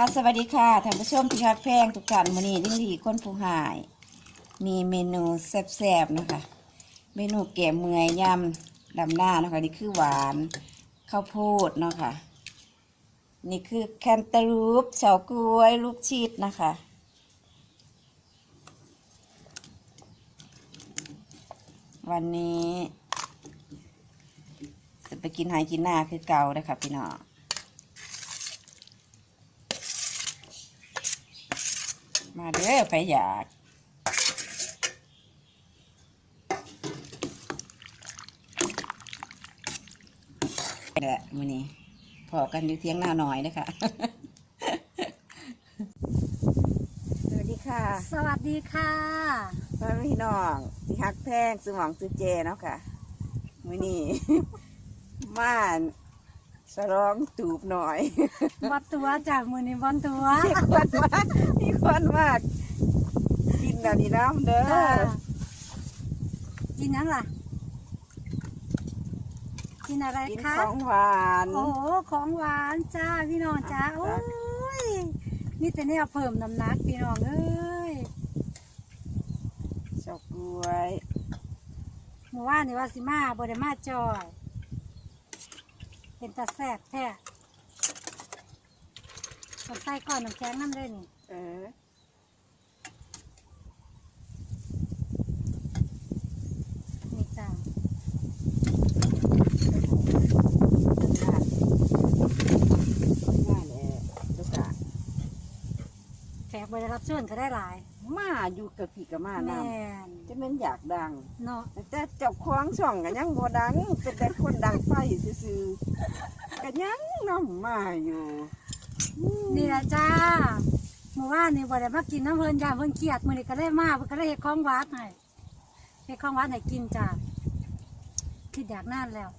ค่ะสวัสดีค่ะท่านผู้ชมที่รักแพงทุกท่านมื้อนี้ลิ้งหลีคนผู้หาย มีเมนูแซ่บๆนะคะ เมนูแกงเมือยยำดำหน้านะคะนี่คือหวานข้าวโพดเนาะคะนี่คือแคนตาลูปเฉาก๊วยลูกชีสนะคะวันนี้จะไปกินไฮกินหน้าคือเก่านะคะพี่น้อง มาเด้อไปอยากแหละมือนี้พอกันอยู่เที่ยงหน้าหน่อยนะคะสวัสดีค่ะสวัสดีค่ะพ่อพี่น้องที่ฮักแพงสมองสุเจเนาะค่ะมือนี้ม่านสร้องตูบหน่อยวัดตัวจากมือนี้วันตัวมีคนมากมีคนมาก กินแบบนี้น้ำเด้อจ้ากินยังล่ะ กินอะไรกินคะ ของหวานโอ้โหของหวานจ้าพี่น้องจ้าจ้าโอ้ยนี่แต่เนี่ยเพิ่มน้ำหนักพี่น้องเอ้ยเฉาก๊วยเมื่อวานนี่ว่าสิมาบ่ได้มาจอย เป็นตาแซ่บแท้ต้องใส่ก้อนน้ำแข็งน้ำเลยนี่ เออ นี่จ้า งานงานเออลูกอะ แขกบ่ ได้รับเชิญก็ได้หลายมาอยู่กับพี่กับมาแม่นำนจะเป็นอยากดัง เนาะแต่เจ้าของช่องก็ยังบ่ดัง เป็นแต่คนดังไฟซื่อๆก็ยังนำมาอยู่นี่แหละจ้าเมื่อวานนี่บ่ได้มากินน้ำเพิ่นยามเพิ่นเครียดมื้อนี้ก็เลยมาเพิ่นก็เลยเฮ็ดของหวานให้เฮ็ดของหวานให้กินจ้าคิดอยากนานแล้ว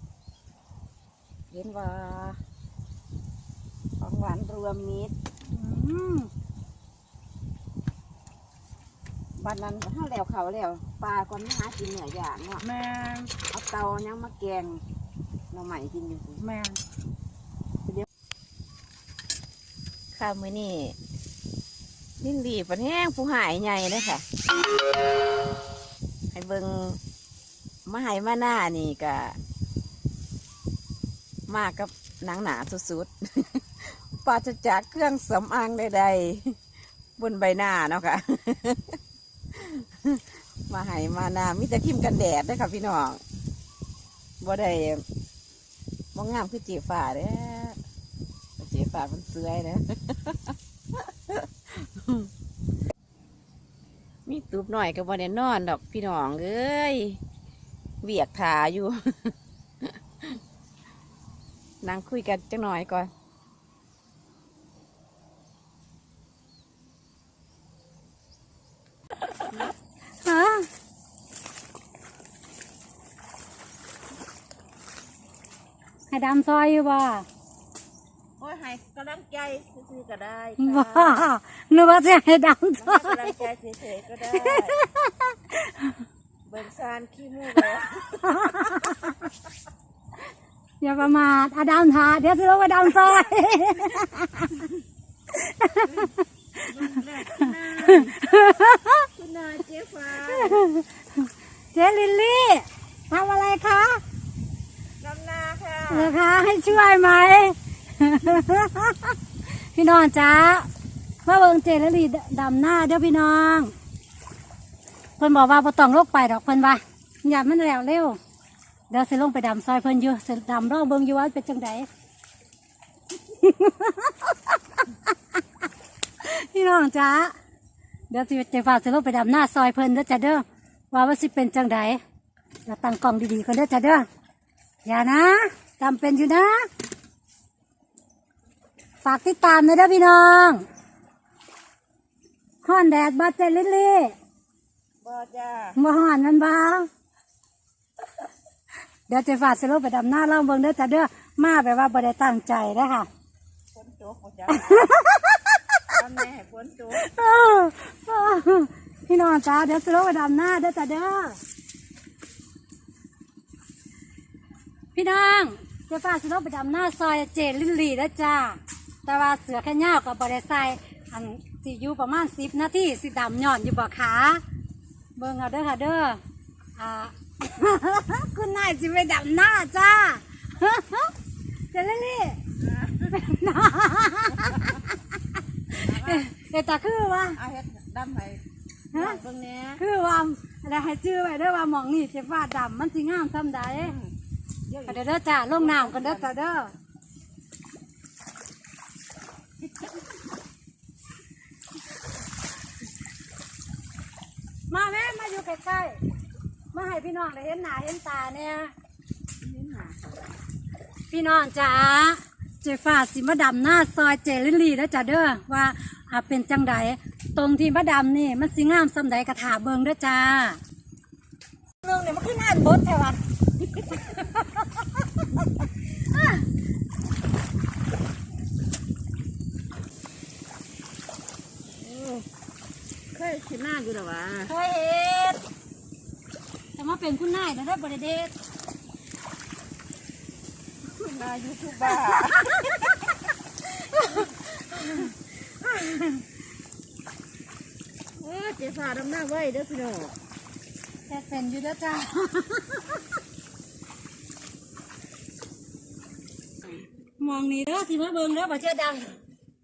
เห็นว่าของหวานรวมมิตรอืม บัดนั้นเฮาแล้วเขาแล้วปลาก่อนมาหากินเนื้อย่างเนาะแม่นเอาเตายังมาแกงหน่อใหม่กินอยู่สิแม่นข้าวมื้อนี้ลิ้นดีปันแห้งผู้หายใหญ่เลยค่ะให้เบิงมาให้มาหน้านี่ก็มากับหนังหนาสุดๆปราศจากเครื่องสำอางใดๆบนใบหน้าเนาะค่ะ มาให้มานามิต่ครีมกันแดดด้อค่ะพี่น้องบ่ได้บ่งามคือจีฟ้าเด้อจีฟ้ามันเสื้อยเด้อมีตูบหน่อยก็บ่ได้นอนดอกพี่น้องเอ้ยเวียกขาอยู่นั่งคุยกันจังหน่อยก่อน ฮะให้ ดำซอยอยู่บ่โอ้ยให้กำลังใจซื้อๆก็ได้บ่นึกว่าจะให้ดำซอยกำลังใจเฉยๆก็ได้เบิ่งซานขี้มูกแล้วอย่าประมาทอะดำทาเดี๋ยวสิลงไปดำซอย คุณนายเจ๊ฟ้า เจลิลลี่ทำอะไรคะดำ นะคะให้ช่วยไหม พี่น้องจ้าว่าเบิงเจลิลีดำหน้าเด้อพี่น้องเพิ่นบอกว่าบ่ต้องลกไปดอกเพิ่นว่าอย่ามันแล้วเร็วเดี๋ยวสิลงไปดำซอยเพิ่นอยู่สิดำร่องเบิงอยู่ว่าเป็นจังไดพี่น้องจ้าเดี๋ยวสิเจฟ้าสิลงไปดำหน้าซอยเพิ่นเด้อจ้ะเด้อว่าว่าสิเป็นจังไดเดี๋ยวตั้งกล้องดีๆก่อนเด้อจ้ะเด้ออย่านะ จำเป็นอยู่นะ ฝากติดตามนะเด้อพี่น้องห่อนแดดบาดเจ็บลิลี่บ่จ้ามาห่อนมันบ้างเดี๋ยวจะฝากสรุปไปดำหน้าเล่าเบิ่งเด้อจ้ะเด้อมาแบบว่าบ่ได้ตั้งใจนะค่ะฝนตกบ่จ้าทำแม่ให้ฝนตกเออเออพี่น้องจ้าเดี๋ยวสรุปไปดำหน้าเด้อจ้ะเด้อพี่น้อง จะฝากสรุปไปดำหน้าซอยเจลิลลี่นะจ้า แต่ว่าเสือแค่ยาวกับบริษัทอันสิอยู่ประมาณสิบนาทีสิดำหย่อนอยู่บ่ขาเบิ่งเอาเด้อค่ะเด้ออ่าคุณนายสิไปดำหน้าจ้าเจลลี่เดี๋ยวตาคือว่าเอาเฮ็ดดำให้ฮะเบิ่งแหน่คือว่าอะไรให้ชื่อไว้เด้อว่าหมองนี่เจะฟ้าดำมันสิงามซ้ำใด เดี๋ยวเด้อจ้าลงน้ำกันเด้อจ้าเด้อมาแม่มาอยู่ใกล้ๆมาให้พี่น้องได้เห็นหน้าเห็นตาเนี่ยพี่น้องจ๋าเจฟ้าสิมาดำหน้าซอยเจลิลีแล้วจ้าเด้อว่าอาเป็นจังใดตรงที่มาดำนี่มันสิงามซ้ำใดกระถาเบิงเด้อจ้าเรื่องเนี่ยมันขึ้นหน้าบดแท้วะ เค ยสิหน้าอยู่ดอกวะเคยเห็นแต่มาเป็นคุณนายแต่ได้บริเดชคุณนายูทูบบ้าเออเจ๊ฟ้าดำหน้าไว้เด้อพี่น้องแต่เป็นอยู่เด้อจ้ามองนี่เด้อสิมาเบิ่งเด้อบ่เชื่อดัง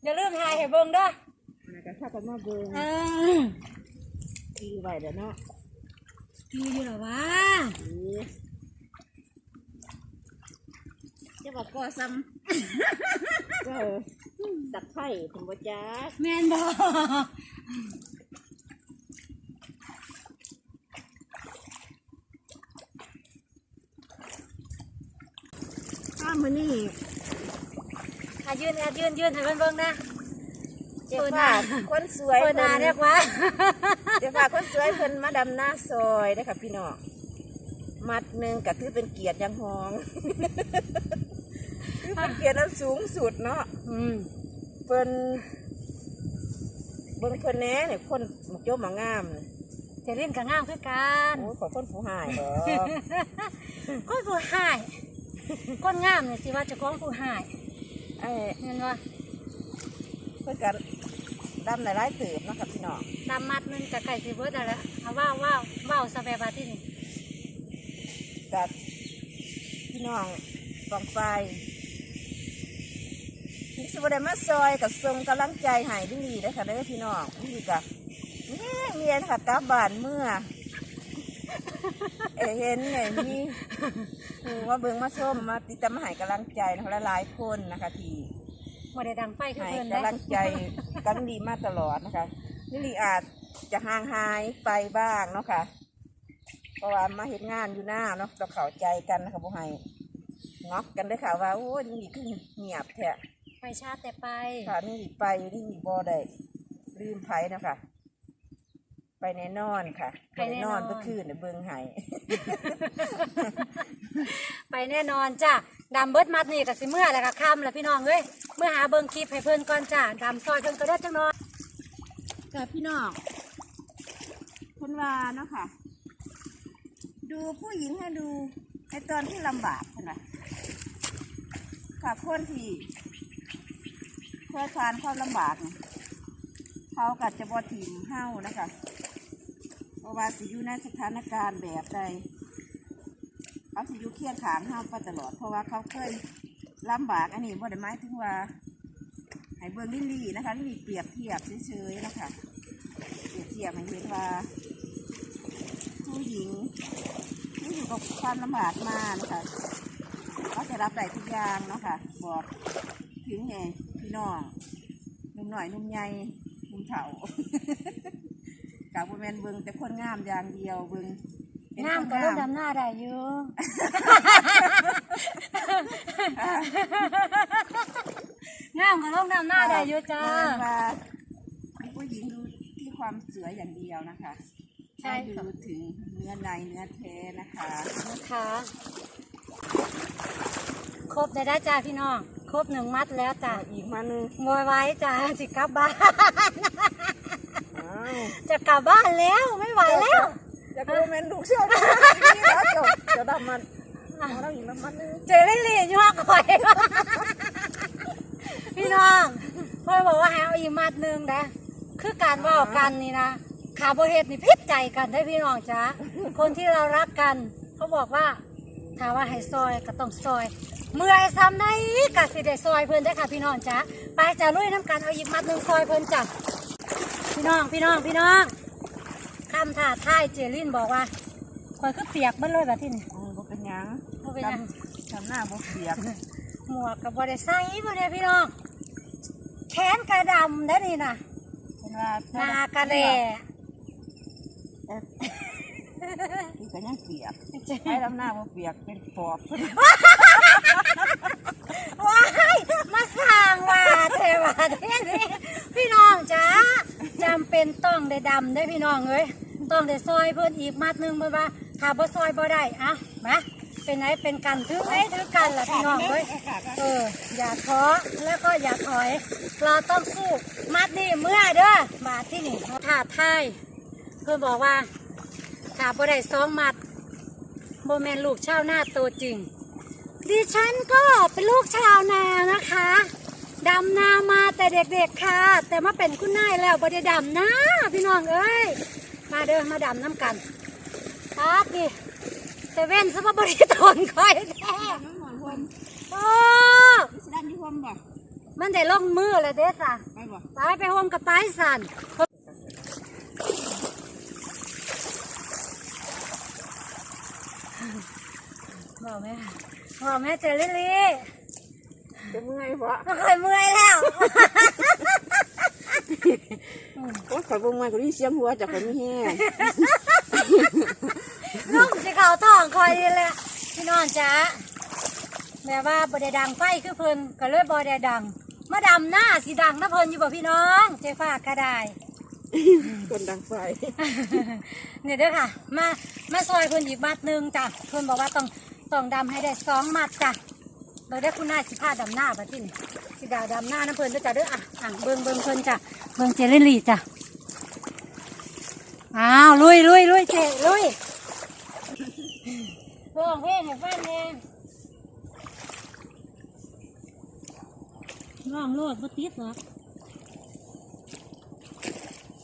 อย่าลืมถ่ายให้เบิ่งเด้ออันนั้นก็ถ้ากันมาเบิ่ง เออดีไว้เด้อเนาะอยู่อยู่เหรอวะดีจะบอกก่อซ้ำเออตักไผ่ถึงบ่จ้าแม่นบ่ข้ามมือนี่อะยืนอะยืนยืนให้เพิ่นเบิ่งนะ เจ๊ฟ้าคนสวยเพิ่นน่าเรียกว่าเจ๊ฟ้าคนสวยเพิ่นมาดำหน้าซอยได้อค่ะพี่น้องมัดหนึ่งก็ถือเป็นเกียรติอยังหองคือเป็นเกียรติอันสูงสุดเนาะอืมเพิ่นเบิ่งเพิ่นแหน่เนี่ยคนหมกโยมมางามน่ะจะเล่นกับงามคือกันโอ้ยขอคนผู้หายเหรอคนผู้หายคนงามเนี่ยสิว่าเจะของผู้หายไอ้เห็นว่าเพื่อนกัน ดำในไร่เติบเนาะครับพี่น้องตามมัดหนึงจะไก่สิเบิดได้แล้วเอาว่าวว่าวว่าวสบายบาที่นี่กับพี่น้องกองไฟนี่สิบได้มาซอยกับทรงกำลังใจใหายดีๆนะคะเด้อพี่น้องนี่กับนี่เมียนค่ะกลับบ้านเมื่อเอยเห็นไงนี่คือว่าเบิ่งมาชมมาติดตามมาใหายกำลังใจนะคะหลายๆคนนะคะที่ บ่ได้ดังไฟคือให้เพิ่นกำลัได้งใจกันดีมาตลอดนะคะนี่ลีอาจจะห่างหายไปบ้างเนาะค่ะ เพราะว่ามาเห็นงานอยู่หน้าเนาะเราเข้าใจกันนะคะบ่ให้งอกกันเลยค่ะว่าโอ้ยนี่คือเงียบแท้ไฟชาติแต่ไป ค่ะนี่ไปนี่บ่ได้ลืมไผนะคะ ไปแน่นอนค่ะบ่ได้นอนเมื่อคืนเดี๋ยวเบิ่งให้ไปแน่นอนจ้ะดำเบิดมัดนี่ก็สิเมื่อแล้วก็ค่ำแล้วพี่น้องเอ้ยเมื่อหาเบิ่งคลิปให้เพิ่นก่อนจ้ะดำซอยเพิ่นก็ได้จังน้อยกับพี่น้องคนว่าเนาะค่ะ ดูผู้หญิงให้ดูในตอนที่ลำบากใช่ไหมค่ะคนที่เคยผ่านความลำบากเนี่ยเขากัดจะบอถิ่มเฮ้านะคะ เพราะว่าสิอยู่ในสถานการณ์แบบใดเขาสิอยู่เคียงขางเฮ้ามไปตลอด เพราะว่าเขาเคยลำบากอันนี้บ่ได้หมายถึงว่าให้เบิ่งลิลลี่นะคะลิลี่เปรียบเทียบเฉยๆนะคะเปรียบเทียบให้เห็นว่า ผู้หญิงที่อยู่กับความลำบากมานะคะเขาจะรับได้ทุกอย่างเนาะค่ะบอกถึงไงพี่น้องหนุ่มหน่อยหนุ่มใหญ่หนุ่มเฒ่า กับโมเมนเบิงแต่คนงามอย่างเดียวเบิงเป็นงามคนก็ลงดำหน้าได้อยู่ งามก็ลงดำหน้าได้อยู่จ้าเบิ่งว่าให้ผู้หญิงดูที่ความสวยอย่างเดียวนะคะใช่ให้ค่ะดูถึงเนื้อในเนื้อแท้นะคะ นะคะครบได้ได้จ้าพี่น้อง ครบหนึ่งมัดแล้วจ้าเอาอีกมาหนึ่ง งวยไว้จ้าสิกลับบ้านอ้าว จะกลับบ้านแล้วไม่ไหวแล้วอยากรู้เมนดูเชี่ยวนะนี่แล้วจะดำมันเอาเราอีกแล้วมันนึงเจอเล่นเรียนอยู่หักข่อยพี่น้องพ่อบอกว่าให้เอาอีมัดหนึ่งนะคือการเว่ากันนี่นะขาโบเฮ็ดนี่พิษใจกันได้พี่น้องจ้าคนที่เรารักกันเขาบอกว่าถ้าว่าให้ซอยก็ต้องซอยเมื่อยซ้ำได้กะสิได้ซอยเพิ่อนได้ค่ะพี่น้องจ้าไปจ้าลุยน้ำกันเอาอีมัดหนึ่งซอยเพิ่อนจ้ะ พี่น้องพี่น้องพี่น้องคำท่าท่ายเจลินบอกว่าคอยคือเปียกเบ้านเลยแบบที่นี่เออบ่เป็นหยังบ่เป็นหยังทำหน้าบ่เปียกหมวกกับบริใส่บ่เนี่ยพี่น้อง แขนกระดำได้อนี่นะเป็นว่าหนากระแดนี่ก็ยังเปียกให้ทำหน้าบ่เปียกเป็นปอบว้ายมาสร้างว่าเทวาเทนี่พี่น้องจ้าจำเป็ นต้องได้ดำได้พี่น้องเอ้ยต้องได้ซอยเพิ่นอีกมัดนึงเพิ่นว่าถ้าบ่ซอยบ่ได้อะมาเป็นไหนเป็นกันถือไหนถือกันล่ะพี่น้องเอ้ยเอออย่าท้อแล้วก็อย่าถอย เราต้องสู้มัดนี่เมื่อเด้อมาที่นี่ถาไทายเพื่อนบอกว่าถ้าบ่ได้สองมัดโบแมนลูกชาวนาตัวจริง ดิฉันก็เป็นลูกชาวนานะคะ ดำนามาแต่เด็กๆค่ะ แต่มาเป็นคุณนายแล้วบ่ได้ดำนะพี่น้องเอ้ยมาเด้อมาดำน้ำกันครับดิแต่เว้นซะว่าบริตนคอยแท้น้ำหมอนพรมโอ้นี่สิด้านที่พรมบ่มันได้ลงมือเลยเด้สะไปบ่ไปไปห่มกับไปสันบอกแม่บอกแม่เจอลิลี่ จะเมื่อยบ่ไม่เคยเมื่อยแล้ว โอ้ยข่อยบ่เมื่อยก็ได้เสียงหัวจากข่อยมีแห้งลูกจะเขาท้องคอยนี่แหละพี่น้องจ้าแม่ว่าบ่ได้ดังไฟคือเพิ่นก็เลยบ่ได้ดัง มาดำหน้าสีดังนะเพิ่นอยู่บ่พี่น้อง เจ๊ฟ้าก็ได้ คนดังไฟเนี่ยเด้อค่ะ มามาซอยเพิ่นอีกมัดหนึ่งจ้ะเพิ่นบอกว่าต้องต้องดำให้ได้สองมัดจ้ะ โดยได้คุณนายสิพาดำหน้าบัดนี้สิดาดำหน้าน้ำเพลินด้อจ้ะเด้ออะอะเบิ่งเบิ่งเพลินจ้ะเบิ่งเจริญลีจ้ะอ้าวลุยลุยลุยเจลุยเพิ่งเพลงให้ฟังแน่ร้องโลดบ่ติดหรอก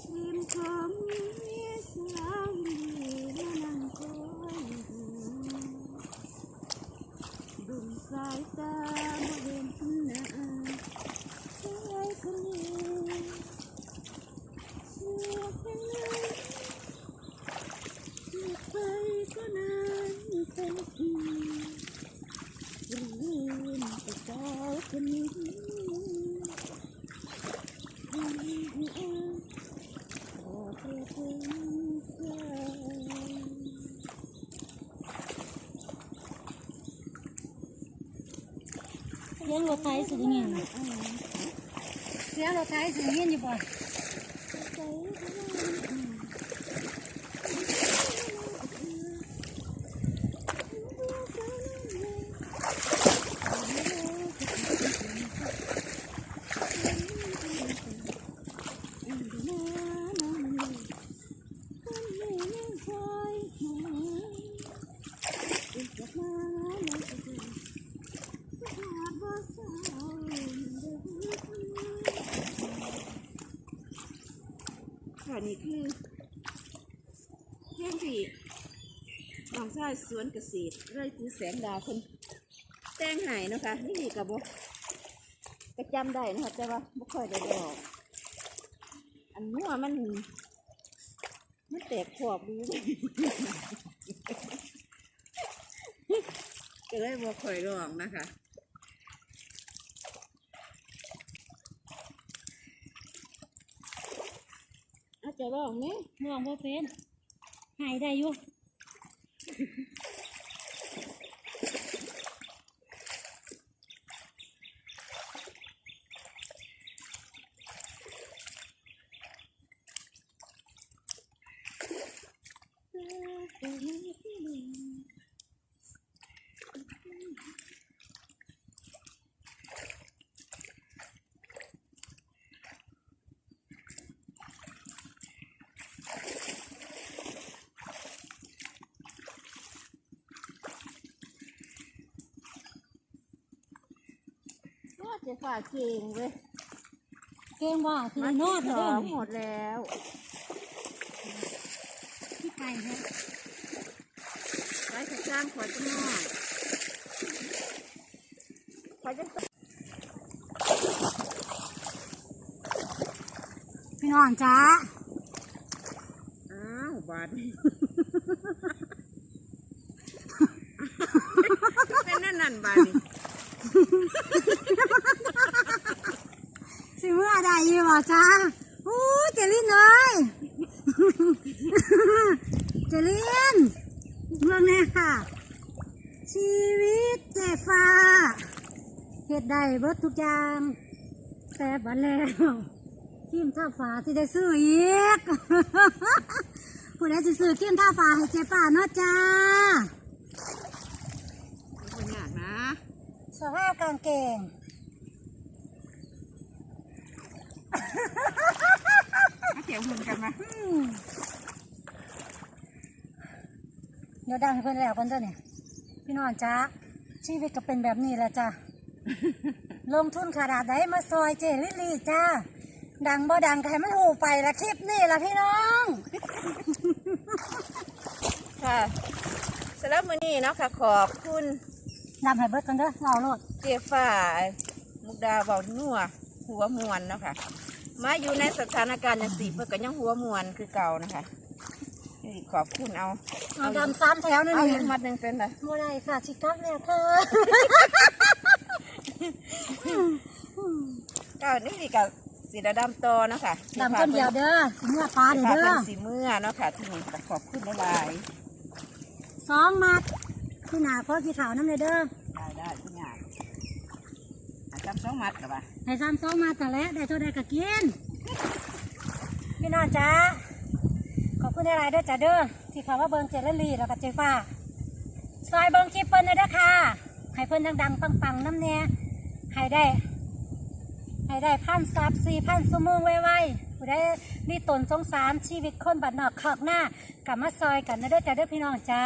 ลืมคำมีสาวดีมานั่งคอยดูดุมสายตาบ่เห็นหน้าชายคนนี้เสียเป็นเลยเสียไปก็นานเป็นทีลืมแต่สาวคนนี้ เสียงรถไถสิได้ยินเสียงรถไถสิได้ยินอยู่บ่ ค่ะนี่คือเที่ยงที่น้ อยสวนเกษตรไร่คือแสงดาวคนแต่งหายนะคะ นี่กับบก็จำได้นะคะแต่ว่าไม่ค่อยได้ดอก อันนัวมัน มันแตกขอบดีก็เลยบ่ค่อยลองนะคะอาจจะลองเนี่ยมองบ่เป็นหายได้อยู่ ก็ จะฝ่าเก่งเว้ยเก่งว่าคือโนดสเด้อองหมดแล้วที่ไก่เนี่ยไว้จะสร้างขอจะมากขอจะพี่น้องจ้าอ้าวบาดนี้ เป็นนั่นนั่นบาดนี้ สิเมื่อ ใดอยู่บ่จ้าอู้เจลินเลยเจลินเมื่อไงค่ะ ชีวิตเจฟ้าเฮ็ดได้เบิดทุกอย่าง แต่บัดแล้วทีมท่าฟ้าที่ได้ซื้ออีกผู้ใดสิซื้อทีมท่าฟ้าให้เจ๊ป้าเนาะจ้าคนอยากนะสภาพกางเกง มาเถียงหุ่นกันมาอืมเดี๋ยวดังให้เพื่อนแล้วกันเด้อเนี่ยพี่น้องจ้าชีวิตก็เป็นแบบนี้แหละจ้าลงทุนขนาดไหนมาซอยเจลิลี่จ้าดังบ่ดังก็ให้มันหูไปละคลิปนี่ละพี่น้อง ค่ะสำหรับมื้อนี้เนาะค่ะ ขอบคุณนำให้เบิดกันเด้อเราโลดเจี๊ยฟ้ามุกดาเบานัวหัวมวนเนาะค่ะ มาอยู่ในสถานการณ์อย่างสี่เพื่อก็ยังหัวมวนคือเก่านะคะนี่ขอบคุณเอาเอาดำซ้ำแถวนั่นเอาเออีงกมัดหนึ่งเป็นไรโมได้ค่ะชิกักเนี่ยเธอก็นี่ดีกับสีดำโตอเนาะค่ะดำคนเดียวเด้อสิเมื่อปลาเด้อพาเด้เป็อนสีเมื่อเนาะค่ะที่นี่ก็ขอบคุณหลายสองมัดพี่หนาพ่อพี่ขาวน้ำเลยเด้อๆได้ได้ทุกอย่างอะจำสองมัดกับว่า ให้ซ้ำสองมาแต่แล้วได้เท่าใดก็กินพี่น้องจ้าขอบคุณอะไรด้วยจ้าเด้อที่เขาว่าเบิงเจริญลีแล้วก็เจฟ้าซอยเบิงคลิปเปิ้ลเลยเด้อค่ะให้เพิ่นดังๆปังๆน้ำเนี่ยให้ได้ให้ได้พันซับสี่พันสมงไวๆผู้ได้มีตนสงสารชีวิตคนบัดนอกขอกหน้ากลับมาซอยกันนะเด้อจ้าเด้อพี่น้องจ้า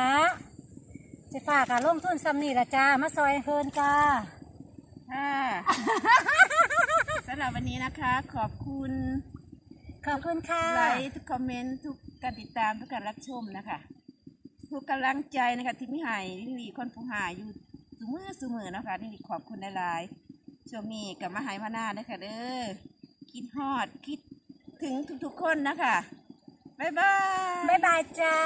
เจฟ้าค่ะลงทุนซ้ำนี่ละจ้ามาซอยเพิ่นจ้า ค่ะสำหรับวันนี้นะคะ ขอบคุณขอบคุณค่ะ ไลค์ทุกคอมเมนต์ทุกการติดตามทุกการรับชมนะคะ ทุกกำลังใจนะคะที่ไม่หายลิลีคนผู้หายอยู่สูมือสูมือนะคะนี่ขอบคุณหลายๆช่วงนี้กับมาหายมาหน้านะคะเด้อคิดฮอดคิดถึงทุกๆคนนะคะ บ๊ายบาย บ๊ายบายจ้า